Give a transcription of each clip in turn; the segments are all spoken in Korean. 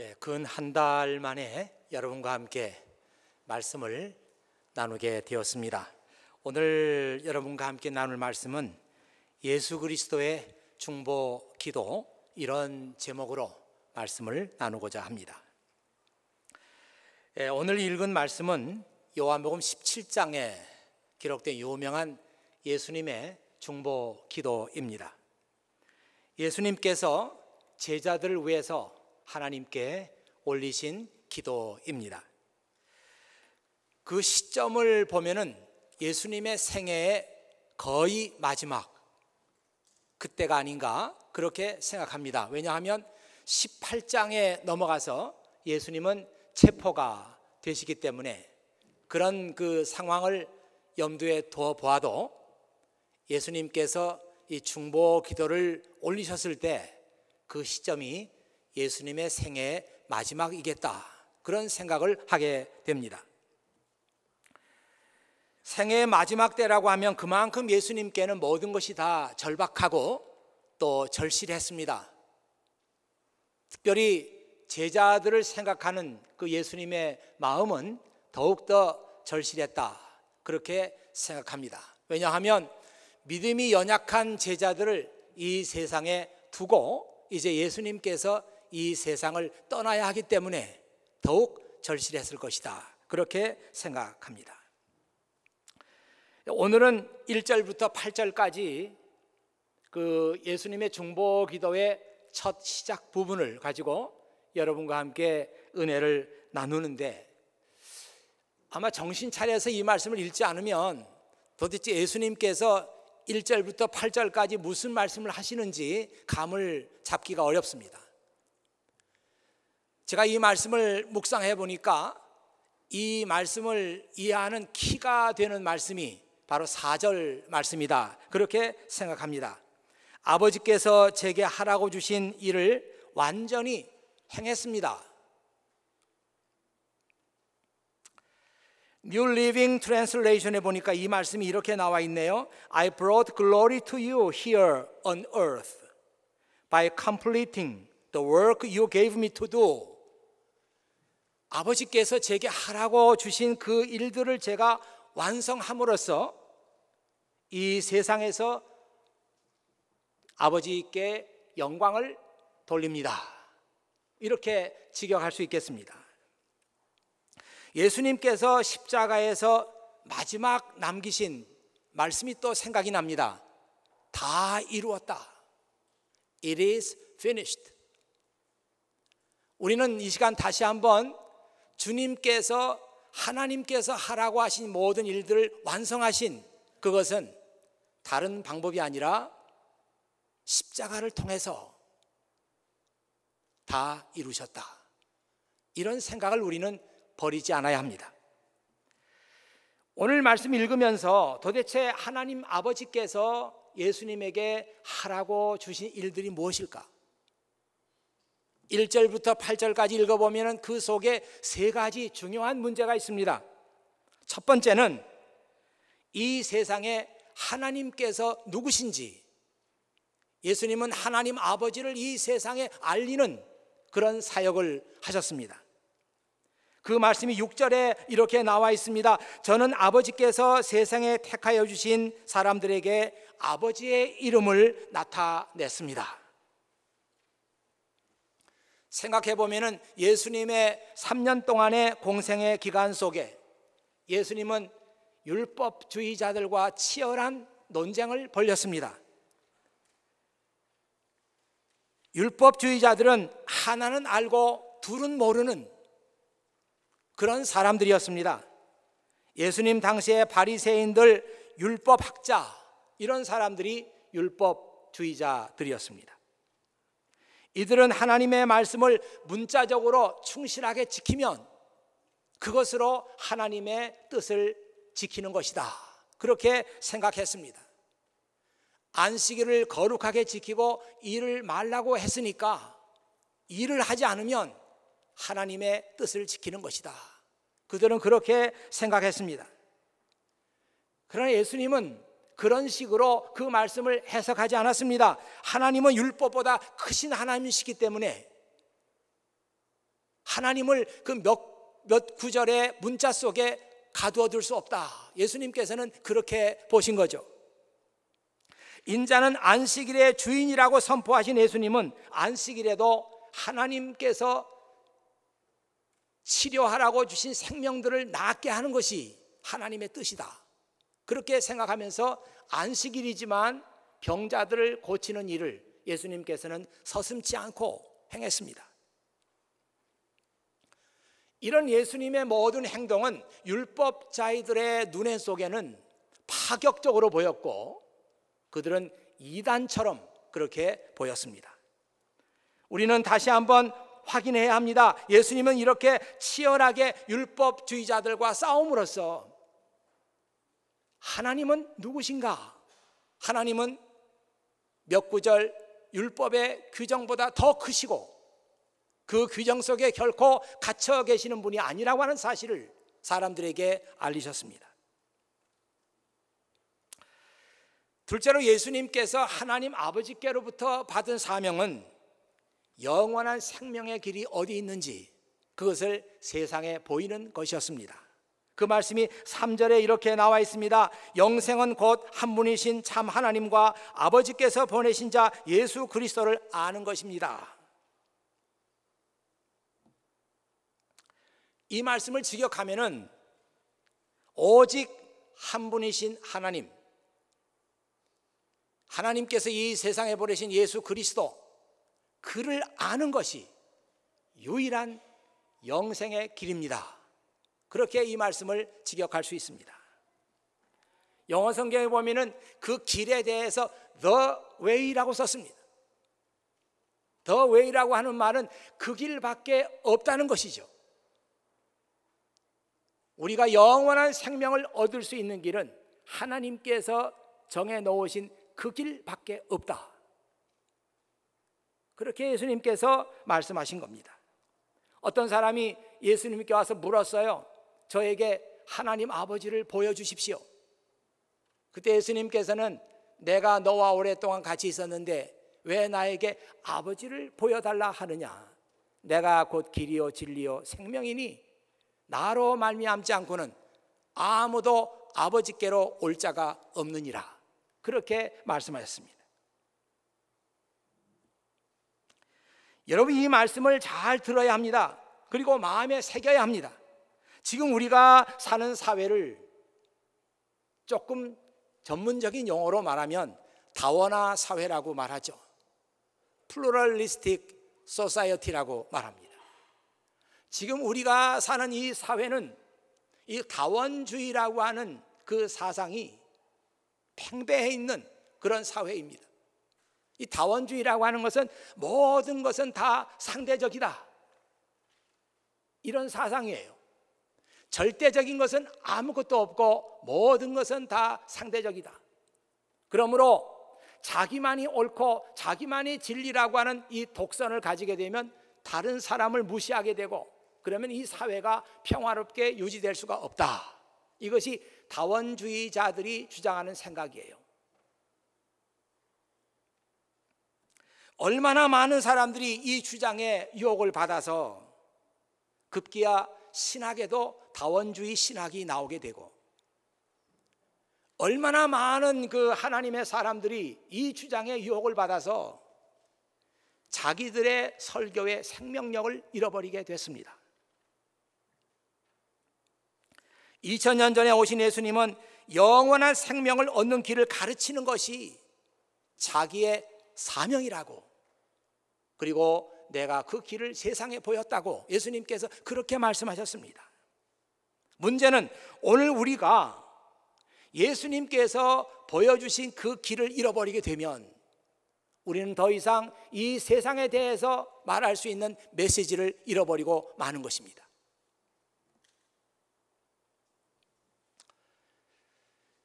예, 근한 달 만에 여러분과 함께 말씀을 나누게 되었습니다. 오늘 여러분과 함께 나눌 말씀은 예수 그리스도의 중보 기도 이런 제목으로 말씀을 나누고자 합니다. 예, 오늘 읽은 말씀은 요한복음 17장에 기록된 유명한 예수님의 중보 기도입니다. 예수님께서 제자들을 위해서 하나님께 올리신 기도입니다. 그 시점을 보면은 예수님의 생애의 거의 마지막 그때가 아닌가 그렇게 생각합니다. 왜냐하면 18장에 넘어가서 예수님은 체포가 되시기 때문에 그런 그 상황을 염두에 둬 보아도 예수님께서 이 중보 기도를 올리셨을 때 그 시점이 예수님의 생애의 마지막이겠다. 그런 생각을 하게 됩니다. 생애의 마지막 때라고 하면 그만큼 예수님께는 모든 것이 다 절박하고 또 절실했습니다. 특별히 제자들을 생각하는 그 예수님의 마음은 더욱더 절실했다. 그렇게 생각합니다. 왜냐하면 믿음이 연약한 제자들을 이 세상에 두고 이제 예수님께서 이 세상을 떠나야 하기 때문에 더욱 절실했을 것이다. 그렇게 생각합니다. 오늘은 1절부터 8절까지 그 예수님의 중보 기도의 첫 시작 부분을 가지고 여러분과 함께 은혜를 나누는데 아마 정신 차려서 이 말씀을 읽지 않으면 도대체 예수님께서 1절부터 8절까지 무슨 말씀을 하시는지 감을 잡기가 어렵습니다. 제가 이 말씀을 묵상해 보니까 이 말씀을 이해하는 키가 되는 말씀이 바로 4절 말씀이다. 그렇게 생각합니다. 아버지께서 제게 하라고 주신 일을 완전히 행했습니다. New Living Translation에 보니까 이 말씀이 이렇게 나와 있네요. I brought glory to you here on earth by completing the work you gave me to do. 아버지께서 제게 하라고 주신 그 일들을 제가 완성함으로써 이 세상에서 아버지께 영광을 돌립니다. 이렇게 직역할 수 있겠습니다. 예수님께서 십자가에서 마지막 남기신 말씀이 또 생각이 납니다. 다 이루었다. It is finished. 우리는 이 시간 다시 한번 주님께서 하나님께서 하라고 하신 모든 일들을 완성하신 그것은 다른 방법이 아니라 십자가를 통해서 다 이루셨다. 이런 생각을 우리는 버리지 않아야 합니다. 오늘 말씀 읽으면서 도대체 하나님 아버지께서 예수님에게 하라고 주신 일들이 무엇일까? 1절부터 8절까지 읽어보면 그 속에 세 가지 중요한 문제가 있습니다. 첫 번째는 이 세상에 하나님께서 누구신지 예수님은 하나님 아버지를 이 세상에 알리는 그런 사역을 하셨습니다. 그 말씀이 6절에 이렇게 나와 있습니다. 저는 아버지께서 세상에 택하여 주신 사람들에게 아버지의 이름을 나타냈습니다. 생각해 보면은 예수님의 3년 동안의 공생의 기간 속에 예수님은 율법주의자들과 치열한 논쟁을 벌였습니다. 율법주의자들은 하나는 알고 둘은 모르는 그런 사람들이었습니다. 예수님 당시의 바리새인들 율법학자 이런 사람들이 율법주의자들이었습니다. 이들은 하나님의 말씀을 문자적으로 충실하게 지키면 그것으로 하나님의 뜻을 지키는 것이다. 그렇게 생각했습니다. 안식일을 거룩하게 지키고 일을 말라고 했으니까 일을 하지 않으면 하나님의 뜻을 지키는 것이다. 그들은 그렇게 생각했습니다. 그러나 예수님은 그런 식으로 그 말씀을 해석하지 않았습니다. 하나님은 율법보다 크신 하나님이시기 때문에 하나님을 그몇 몇 구절의 문자 속에 가두어 둘 수 없다. 예수님께서는 그렇게 보신 거죠. 인자는 안식일의 주인이라고 선포하신 예수님은 안식일에도 하나님께서 치료하라고 주신 생명들을 낫게 하는 것이 하나님의 뜻이다. 그렇게 생각하면서 안식일이지만 병자들을 고치는 일을 예수님께서는 서슴지 않고 행했습니다. 이런 예수님의 모든 행동은 율법자들의 눈에 속에는 파격적으로 보였고 그들은 이단처럼 그렇게 보였습니다. 우리는 다시 한번 확인해야 합니다. 예수님은 이렇게 치열하게 율법주의자들과 싸움으로써 하나님은 누구신가? 하나님은 몇 구절 율법의 규정보다 더 크시고 그 규정 속에 결코 갇혀 계시는 분이 아니라고 하는 사실을 사람들에게 알리셨습니다. 둘째로 예수님께서 하나님 아버지께로부터 받은 사명은 영원한 생명의 길이 어디 있는지 그것을 세상에 보이는 것이었습니다. 그 말씀이 3절에 이렇게 나와 있습니다. 영생은 곧 한 분이신 참 하나님과 아버지께서 보내신 자 예수 그리스도를 아는 것입니다. 이 말씀을 직역하면은 오직 한 분이신 하나님 하나님께서 이 세상에 보내신 예수 그리스도 그를 아는 것이 유일한 영생의 길입니다. 그렇게 이 말씀을 직역할 수 있습니다. 영어 성경에 보면은 그 길에 대해서 the way라고 썼습니다. the way라고 하는 말은 그 길밖에 없다는 것이죠. 우리가 영원한 생명을 얻을 수 있는 길은 하나님께서 정해 놓으신 그 길밖에 없다. 그렇게 예수님께서 말씀하신 겁니다. 어떤 사람이 예수님께 와서 물었어요. 저에게 하나님 아버지를 보여주십시오. 그때 예수님께서는 내가 너와 오랫동안 같이 있었는데 왜 나에게 아버지를 보여달라 하느냐? 내가 곧 길이요 진리요 생명이니 나로 말미암지 않고는 아무도 아버지께로 올 자가 없느니라. 그렇게 말씀하셨습니다. 여러분 이 말씀을 잘 들어야 합니다. 그리고 마음에 새겨야 합니다. 지금 우리가 사는 사회를 조금 전문적인 용어로 말하면 다원화 사회라고 말하죠. 플로럴리스틱 소사이어티라고 말합니다. 지금 우리가 사는 이 사회는 이 다원주의라고 하는 그 사상이 팽배해 있는 그런 사회입니다. 이 다원주의라고 하는 것은 모든 것은 다 상대적이다. 이런 사상이에요. 절대적인 것은 아무것도 없고 모든 것은 다 상대적이다. 그러므로 자기만이 옳고 자기만이 진리라고 하는 이 독선을 가지게 되면 다른 사람을 무시하게 되고 그러면 이 사회가 평화롭게 유지될 수가 없다. 이것이 다원주의자들이 주장하는 생각이에요. 얼마나 많은 사람들이 이 주장에 유혹을 받아서 급기야 신학에도 다원주의 신학이 나오게 되고 얼마나 많은 그 하나님의 사람들이 이 주장에 유혹을 받아서 자기들의 설교의 생명력을 잃어버리게 됐습니다. 2000년 전에 오신 예수님은 영원한 생명을 얻는 길을 가르치는 것이 자기의 사명이라고 그리고 내가 그 길을 세상에 보였다고 예수님께서 그렇게 말씀하셨습니다. 문제는 오늘 우리가 예수님께서 보여주신 그 길을 잃어버리게 되면 우리는 더 이상 이 세상에 대해서 말할 수 있는 메시지를 잃어버리고 마는 것입니다.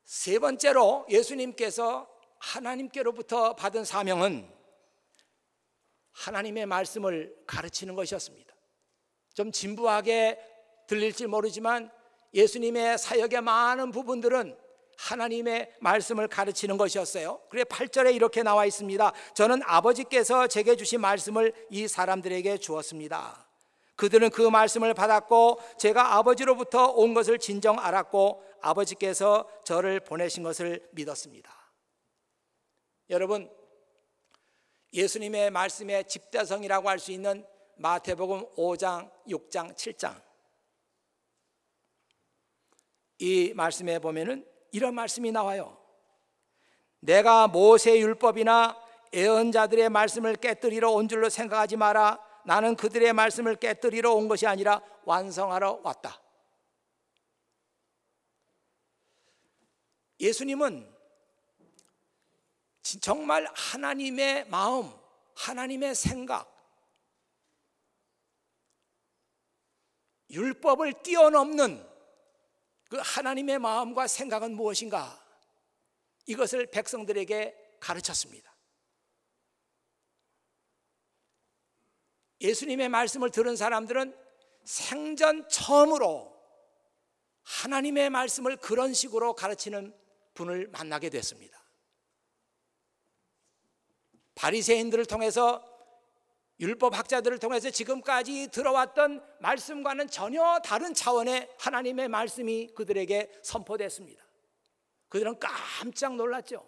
세 번째로 예수님께서 하나님께로부터 받은 사명은 하나님의 말씀을 가르치는 것이었습니다. 좀 진부하게 들릴지 모르지만 예수님의 사역의 많은 부분들은 하나님의 말씀을 가르치는 것이었어요. 그래 8절에 이렇게 나와 있습니다. 저는 아버지께서 제게 주신 말씀을 이 사람들에게 주었습니다. 그들은 그 말씀을 받았고 제가 아버지로부터 온 것을 진정 알았고 아버지께서 저를 보내신 것을 믿었습니다. 여러분, 예수님의 말씀의 집대성이라고 할 수 있는 마태복음 5장, 6장, 7장. 이 말씀에 보면은 이런 말씀이 나와요. 내가 모세 율법이나 예언자들의 말씀을 깨뜨리러 온 줄로 생각하지 마라. 나는 그들의 말씀을 깨뜨리러 온 것이 아니라 완성하러 왔다. 예수님은 정말 하나님의 마음, 하나님의 생각, 율법을 뛰어넘는 그 하나님의 마음과 생각은 무엇인가? 이것을 백성들에게 가르쳤습니다. 예수님의 말씀을 들은 사람들은 생전 처음으로 하나님의 말씀을 그런 식으로 가르치는 분을 만나게 됐습니다. 바리새인들을 통해서 율법 학자들을 통해서 지금까지 들어왔던 말씀과는 전혀 다른 차원의 하나님의 말씀이 그들에게 선포됐습니다. 그들은 깜짝 놀랐죠.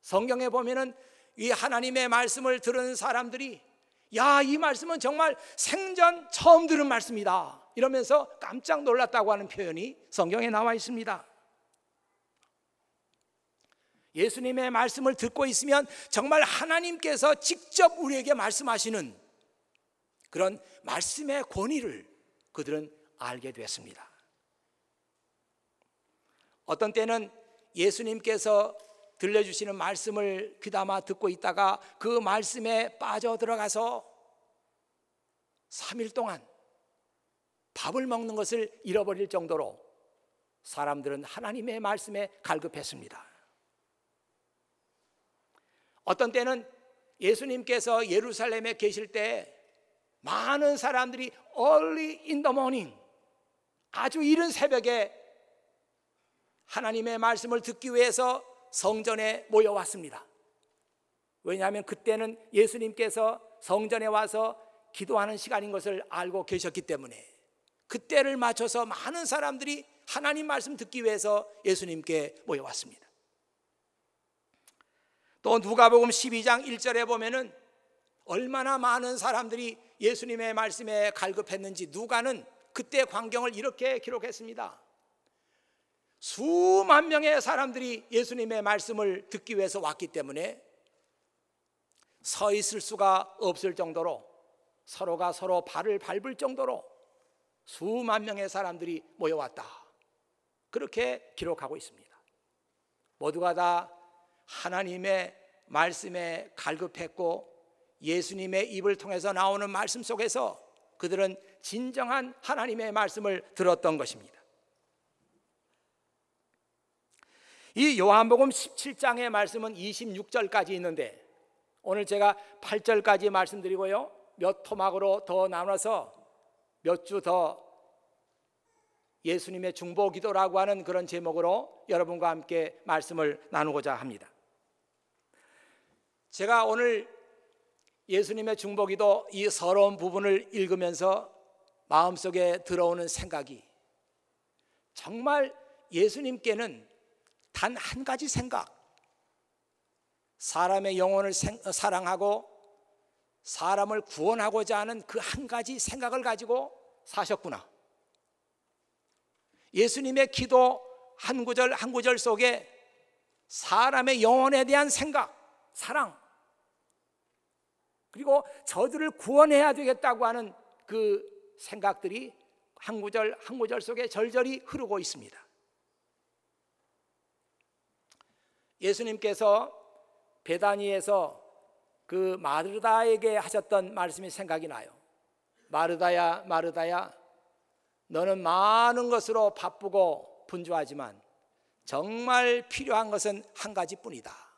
성경에 보면은 이 하나님의 말씀을 들은 사람들이 야, 이 말씀은 정말 생전 처음 들은 말씀이다. 이러면서 깜짝 놀랐다고 하는 표현이 성경에 나와 있습니다. 예수님의 말씀을 듣고 있으면 정말 하나님께서 직접 우리에게 말씀하시는 그런 말씀의 권위를 그들은 알게 됐습니다. 어떤 때는 예수님께서 들려주시는 말씀을 귀담아 듣고 있다가 그 말씀에 빠져 들어가서 3일 동안 밥을 먹는 것을 잃어버릴 정도로 사람들은 하나님의 말씀에 갈급했습니다. 어떤 때는 예수님께서 예루살렘에 계실 때 많은 사람들이 early in the morning 아주 이른 새벽에 하나님의 말씀을 듣기 위해서 성전에 모여왔습니다. 왜냐하면 그때는 예수님께서 성전에 와서 기도하는 시간인 것을 알고 계셨기 때문에 그때를 맞춰서 많은 사람들이 하나님 말씀 듣기 위해서 예수님께 모여왔습니다. 또 누가복음 12장 1절에 보면은 얼마나 많은 사람들이 예수님의 말씀에 갈급했는지 누가는 그때 광경을 이렇게 기록했습니다. 수만 명의 사람들이 예수님의 말씀을 듣기 위해서 왔기 때문에 서 있을 수가 없을 정도로 서로가 서로 발을 밟을 정도로 수만 명의 사람들이 모여왔다. 그렇게 기록하고 있습니다. 모두가 다 하나님의 말씀에 갈급했고 예수님의 입을 통해서 나오는 말씀 속에서 그들은 진정한 하나님의 말씀을 들었던 것입니다. 이 요한복음 17장의 말씀은 26절까지 있는데 오늘 제가 8절까지 말씀드리고요. 몇 토막으로 더 나눠서 몇 주 더 예수님의 중보 기도라고 하는 그런 제목으로 여러분과 함께 말씀을 나누고자 합니다. 제가 오늘 예수님의 중보 기도 이 서러운 부분을 읽으면서 마음속에 들어오는 생각이 정말 예수님께는 단 한 가지 생각. 사람의 영혼을 어, 사랑하고 사람을 구원하고자 하는 그 한 가지 생각을 가지고 사셨구나. 예수님의 기도 한 구절 한 구절 속에 사람의 영혼에 대한 생각, 사랑, 그리고 저들을 구원해야 되겠다고 하는 그 생각들이 한 구절 한 구절 속에 절절히 흐르고 있습니다. 예수님께서 베다니에서 그 마르다에게 하셨던 말씀이 생각이 나요. 마르다야, 마르다야, 너는 많은 것으로 바쁘고 분주하지만 정말 필요한 것은 한 가지 뿐이다.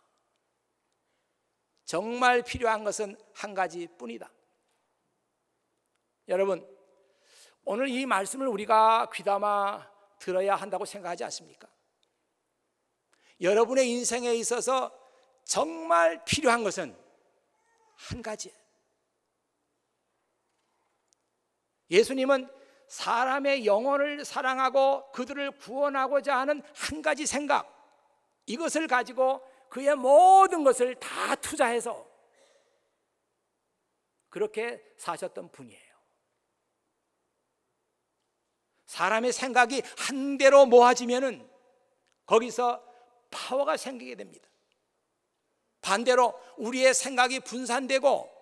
정말 필요한 것은 한 가지 뿐이다. 여러분, 오늘 이 말씀을 우리가 귀담아 들어야 한다고 생각하지 않습니까? 여러분의 인생에 있어서 정말 필요한 것은 한 가지. 예수님은 사람의 영혼을 사랑하고 그들을 구원하고자 하는 한 가지 생각, 이것을 가지고 그의 모든 것을 다 투자해서 그렇게 사셨던 분이에요. 사람의 생각이 한 대로 모아지면은 거기서 파워가 생기게 됩니다. 반대로 우리의 생각이 분산되고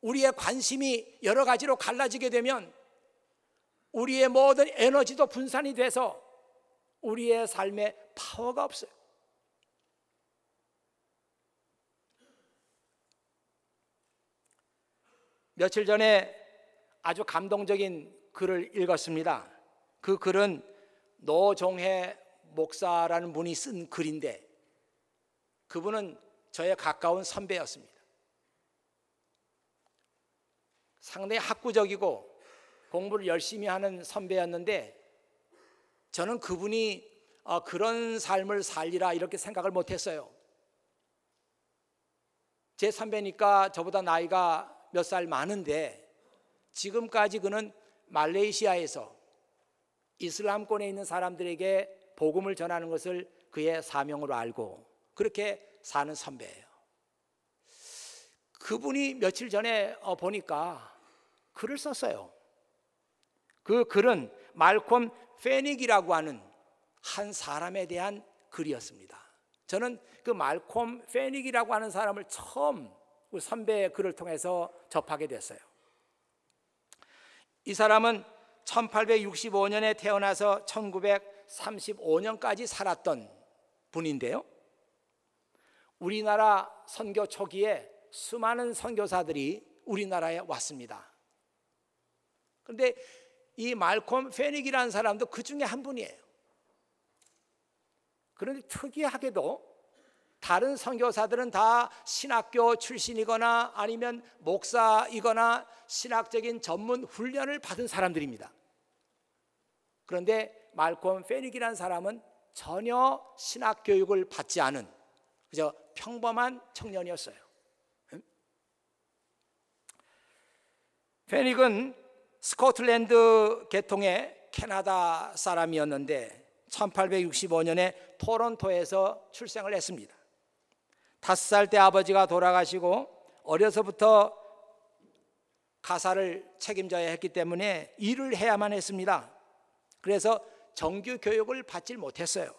우리의 관심이 여러 가지로 갈라지게 되면 우리의 모든 에너지도 분산이 돼서 우리의 삶에 파워가 없어요. 며칠 전에 아주 감동적인 글을 읽었습니다. 그 글은 노종해 목사라는 분이 쓴 글인데 그분은 저의 가까운 선배였습니다. 상당히 학구적이고 공부를 열심히 하는 선배였는데 저는 그분이 어, 그런 삶을 살리라 이렇게 생각을 못했어요. 제 선배니까 저보다 나이가 몇 살 많은데 지금까지 그는 말레이시아에서 이슬람권에 있는 사람들에게 복음을 전하는 것을 그의 사명으로 알고 그렇게 사는 선배예요. 그분이 며칠 전에 어, 보니까 글을 썼어요. 그 글은 말콤 페닉이라고 하는 한 사람에 대한 글이었습니다. 저는 그 말콤 페닉이라고 하는 사람을 처음 그 선배의 글을 통해서 접하게 됐어요. 이 사람은 1865년에 태어나서 1935년까지 살았던 분인데요. 우리나라 선교 초기에 수많은 선교사들이 우리나라에 왔습니다. 그런데 이 말콤 페닉이라는 사람도 그 중에 한 분이에요. 그런데 특이하게도 다른 선교사들은 다 신학교 출신이거나 아니면 목사이거나 신학적인 전문 훈련을 받은 사람들입니다. 그런데 말콤 페닉이라는 사람은 전혀 신학 교육을 받지 않은 그저 평범한 청년이었어요. 페닉은 스코틀랜드 계통의 캐나다 사람이었는데 1865년에 토론토에서 출생을 했습니다. 다섯 살 때 아버지가 돌아가시고 어려서부터 가사를 책임져야 했기 때문에 일을 해야만 했습니다. 그래서 정규 교육을 받질 못했어요.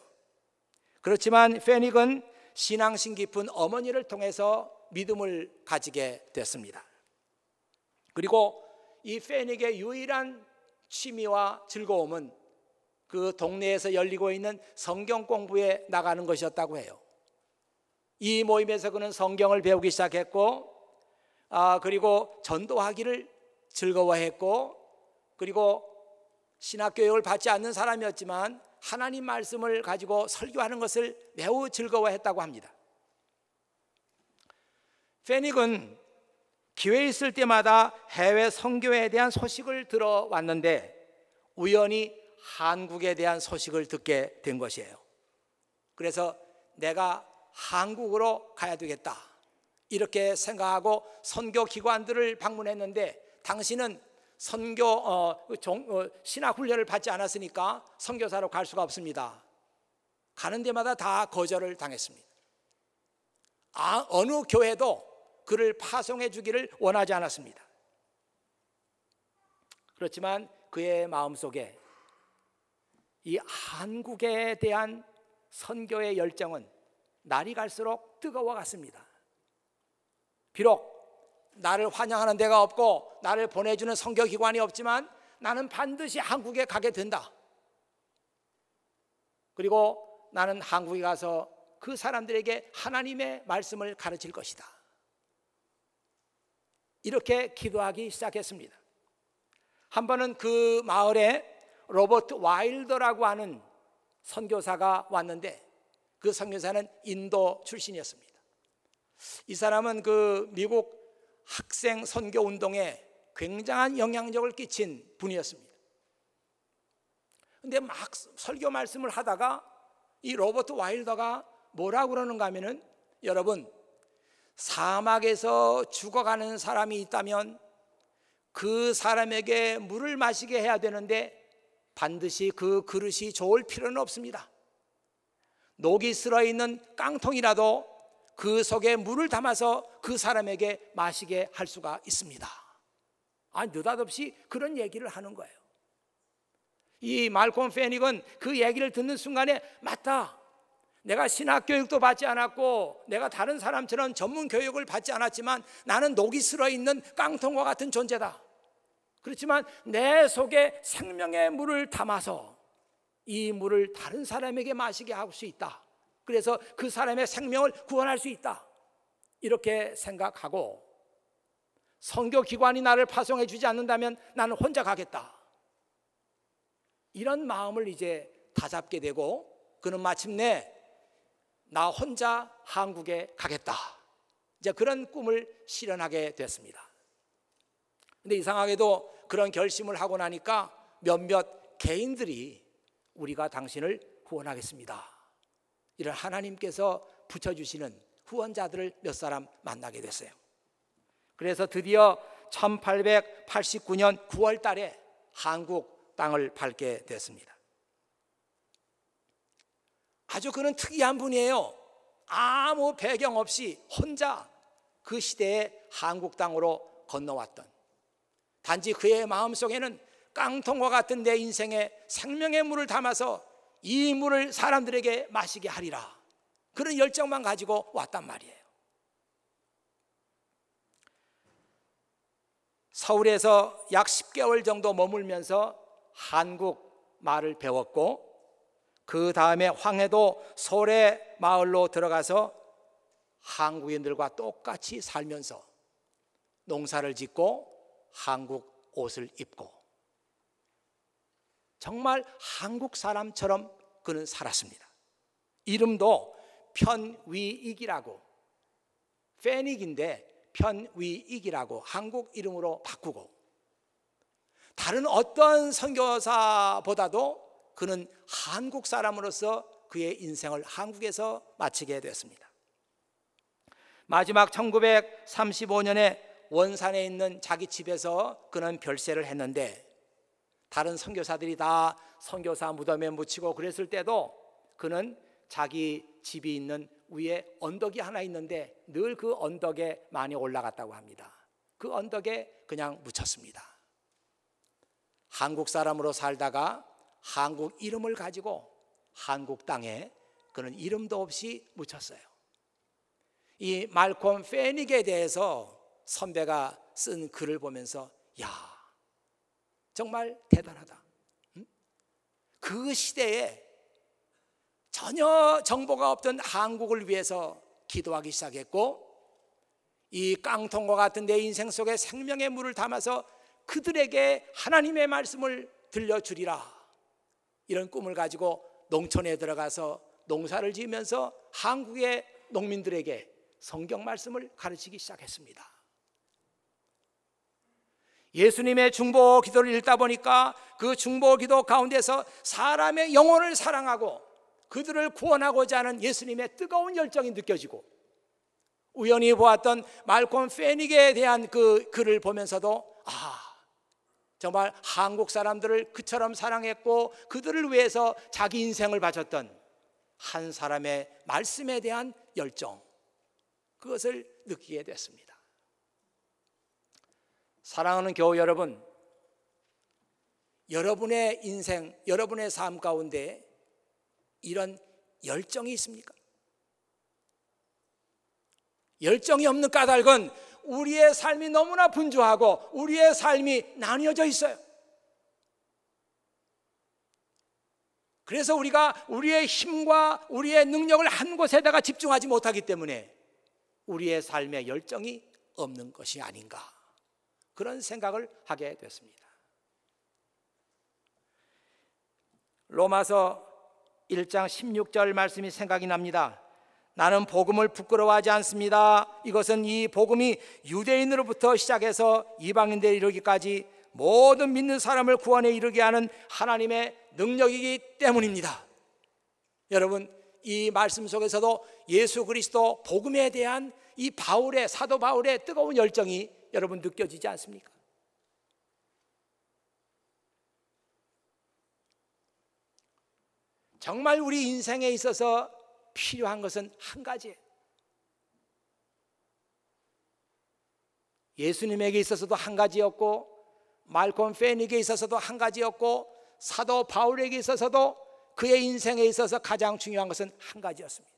그렇지만 페닉은 신앙심 깊은 어머니를 통해서 믿음을 가지게 됐습니다. 그리고 이 페닉의 유일한 취미와 즐거움은 그 동네에서 열리고 있는 성경 공부에 나가는 것이었다고 해요. 이 모임에서 그는 성경을 배우기 시작했고, 아, 그리고 전도하기를 즐거워했고, 그리고 신학교육을 받지 않는 사람이었지만 하나님 말씀을 가지고 설교하는 것을 매우 즐거워했다고 합니다. 페닉은 기회 있을 때마다 해외 선교에 대한 소식을 들어왔는데 우연히 한국에 대한 소식을 듣게 된 것이에요. 그래서 내가 한국으로 가야 되겠다. 이렇게 생각하고 선교 기관들을 방문했는데 당신은 선교 어, 종, 어, 신학 훈련을 받지 않았으니까 선교사로 갈 수가 없습니다. 가는 데마다 다 거절을 당했습니다. 아, 어느 교회도 그를 파송해 주기를 원하지 않았습니다. 그렇지만 그의 마음속에 이 한국에 대한 선교의 열정은 날이 갈수록 뜨거워갔습니다. 비록 나를 환영하는 데가 없고 나를 보내주는 선교기관이 없지만 나는 반드시 한국에 가게 된다. 그리고 나는 한국에 가서 그 사람들에게 하나님의 말씀을 가르칠 것이다. 이렇게 기도하기 시작했습니다. 한 번은 그 마을에 로버트 와일더라고 하는 선교사가 왔는데 그 선교사는 인도 출신이었습니다. 이 사람은 그 미국 학생 선교 운동에 굉장한 영향력을 끼친 분이었습니다. 근데 막 설교 말씀을 하다가 이 로버트 와일더가 뭐라고 그러는가 하면은 여러분 사막에서 죽어가는 사람이 있다면 그 사람에게 물을 마시게 해야 되는데 반드시 그 그릇이 좋을 필요는 없습니다. 녹이 쓸어 있는 깡통이라도 그 속에 물을 담아서 그 사람에게 마시게 할 수가 있습니다. 아, 느닷없이 그런 얘기를 하는 거예요. 이 말콤 페닉은 그 얘기를 듣는 순간에 맞다. 내가 신학 교육도 받지 않았고 내가 다른 사람처럼 전문 교육을 받지 않았지만 나는 녹이 쓸어 있는 깡통과 같은 존재다. 그렇지만 내 속에 생명의 물을 담아서 이 물을 다른 사람에게 마시게 할 수 있다. 그래서 그 사람의 생명을 구원할 수 있다. 이렇게 생각하고 선교 기관이 나를 파송해 주지 않는다면 나는 혼자 가겠다. 이런 마음을 이제 다잡게 되고 그는 마침내 나 혼자 한국에 가겠다. 이제 그런 꿈을 실현하게 됐습니다. 근데 이상하게도 그런 결심을 하고 나니까 몇몇 개인들이 우리가 당신을 후원하겠습니다. 이런 하나님께서 붙여주시는 후원자들을 몇 사람 만나게 됐어요. 그래서 드디어 1889년 9월 달에 한국 땅을 밟게 됐습니다. 아주 그는 특이한 분이에요. 아무 배경 없이 혼자 그 시대의 한국 땅으로 건너왔던 단지 그의 마음속에는 깡통과 같은 내 인생에 생명의 물을 담아서 이 물을 사람들에게 마시게 하리라. 그런 열정만 가지고 왔단 말이에요. 서울에서 약 10개월 정도 머물면서 한국 말을 배웠고 그 다음에 황해도 소래 마을로 들어가서 한국인들과 똑같이 살면서 농사를 짓고 한국 옷을 입고 정말 한국 사람처럼 그는 살았습니다. 이름도 편위익이라고 페닉인데 편위익이라고 한국 이름으로 바꾸고 다른 어떤 선교사보다도 그는 한국 사람으로서 그의 인생을 한국에서 마치게 됐습니다. 마지막 1935년에 원산에 있는 자기 집에서 그는 별세를 했는데 다른 선교사들이 다 선교사 무덤에 묻히고 그랬을 때도 그는 자기 집이 있는 위에 언덕이 하나 있는데 늘 그 언덕에 많이 올라갔다고 합니다. 그 언덕에 그냥 묻혔습니다. 한국 사람으로 살다가 한국 이름을 가지고 한국 땅에 그는 이름도 없이 묻혔어요. 이 말콤 페닉에 대해서 선배가 쓴 글을 보면서 야 정말 대단하다. 그 시대에 전혀 정보가 없던 한국을 위해서 기도하기 시작했고 이 깡통과 같은 내 인생 속에 생명의 물을 담아서 그들에게 하나님의 말씀을 들려주리라. 이런 꿈을 가지고 농촌에 들어가서 농사를 지으면서 한국의 농민들에게 성경 말씀을 가르치기 시작했습니다. 예수님의 중보 기도를 읽다 보니까 그 중보 기도 가운데서 사람의 영혼을 사랑하고 그들을 구원하고자 하는 예수님의 뜨거운 열정이 느껴지고 우연히 보았던 말콤 페닉에 대한 그 글을 보면서도 아 정말 한국 사람들을 그처럼 사랑했고 그들을 위해서 자기 인생을 바쳤던 한 사람의 말씀에 대한 열정 그것을 느끼게 됐습니다. 사랑하는 교우 여러분, 여러분의 인생, 여러분의 삶 가운데 이런 열정이 있습니까? 열정이 없는 까닭은 우리의 삶이 너무나 분주하고 우리의 삶이 나뉘어져 있어요. 그래서 우리가 우리의 힘과 우리의 능력을 한 곳에다가 집중하지 못하기 때문에 우리의 삶의 열정이 없는 것이 아닌가 그런 생각을 하게 됐습니다. 로마서 1장 16절 말씀이 생각이 납니다. 나는 복음을 부끄러워하지 않습니다. 이것은 이 복음이 유대인으로부터 시작해서 이방인들에 이르기까지 모든 믿는 사람을 구원에 이르게 하는 하나님의 능력이기 때문입니다. 여러분, 이 말씀 속에서도 예수 그리스도 복음에 대한 이 바울의 사도 바울의 뜨거운 열정이 여러분 느껴지지 않습니까? 정말 우리 인생에 있어서 필요한 것은 한 가지. 예수님에게 있어서도 한 가지였고 말콤 페닉에 있어서도 한 가지였고 사도 바울에게 있어서도 그의 인생에 있어서 가장 중요한 것은 한 가지였습니다.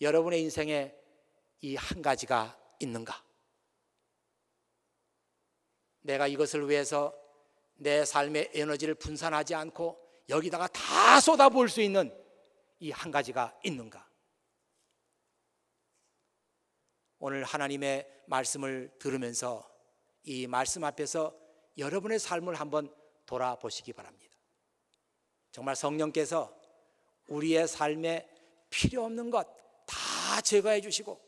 여러분의 인생에 이 한 가지가 있는가? 내가 이것을 위해서 내 삶의 에너지를 분산하지 않고 여기다가 다 쏟아부을 수 있는 이 한 가지가 있는가? 오늘 하나님의 말씀을 들으면서 이 말씀 앞에서 여러분의 삶을 한번 돌아보시기 바랍니다. 정말 성령께서 우리의 삶에 필요 없는 것 다 제거해 주시고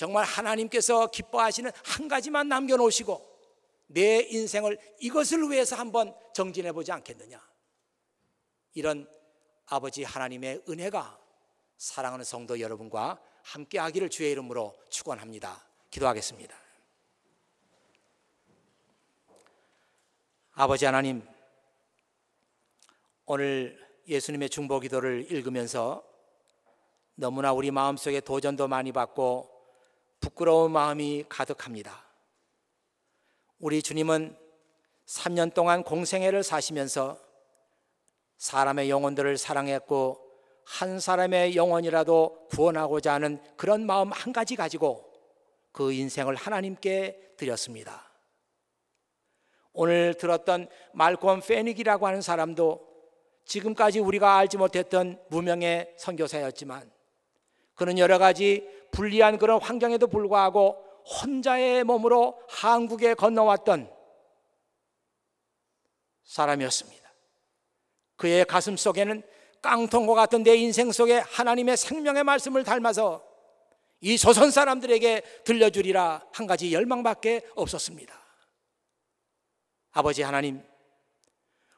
정말 하나님께서 기뻐하시는 한 가지만 남겨 놓으시고 내 인생을 이것을 위해서 한번 정진해 보지 않겠느냐. 이런 아버지 하나님의 은혜가 사랑하는 성도 여러분과 함께 하기를 주의 이름으로 축원합니다. 기도하겠습니다. 아버지 하나님 오늘 예수님의 중보 기도를 읽으면서 너무나 우리 마음속에 도전도 많이 받고 부끄러운 마음이 가득합니다. 우리 주님은 3년 동안 공생애를 사시면서 사람의 영혼들을 사랑했고 한 사람의 영혼이라도 구원하고자 하는 그런 마음 한 가지 가지고 그 인생을 하나님께 드렸습니다. 오늘 들었던 말콤 페닉이라고 하는 사람도 지금까지 우리가 알지 못했던 무명의 선교사였지만 그는 여러 가지 불리한 그런 환경에도 불구하고 혼자의 몸으로 한국에 건너왔던 사람이었습니다. 그의 가슴 속에는 깡통과 같은 내 인생 속에 하나님의 생명의 말씀을 닮아서 이 조선 사람들에게 들려주리라 한 가지 열망밖에 없었습니다. 아버지 하나님,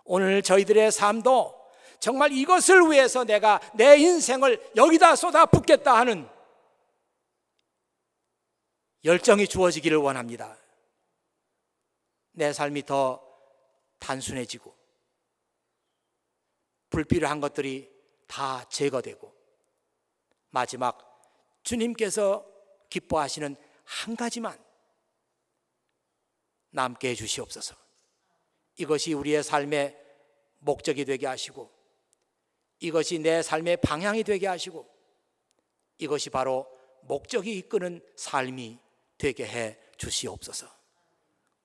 오늘 저희들의 삶도 정말 이것을 위해서 내가 내 인생을 여기다 쏟아 붓겠다 하는 열정이 주어지기를 원합니다. 내 삶이 더 단순해지고 불필요한 것들이 다 제거되고 마지막 주님께서 기뻐하시는 한 가지만 남게 해 주시옵소서. 이것이 우리의 삶의 목적이 되게 하시고 이것이 내 삶의 방향이 되게 하시고 이것이 바로 목적이 이끄는 삶이 되게 해 주시옵소서.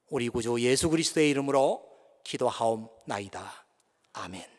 우리 구주 예수 그리스도의 이름으로 기도하옵나이다. 아멘.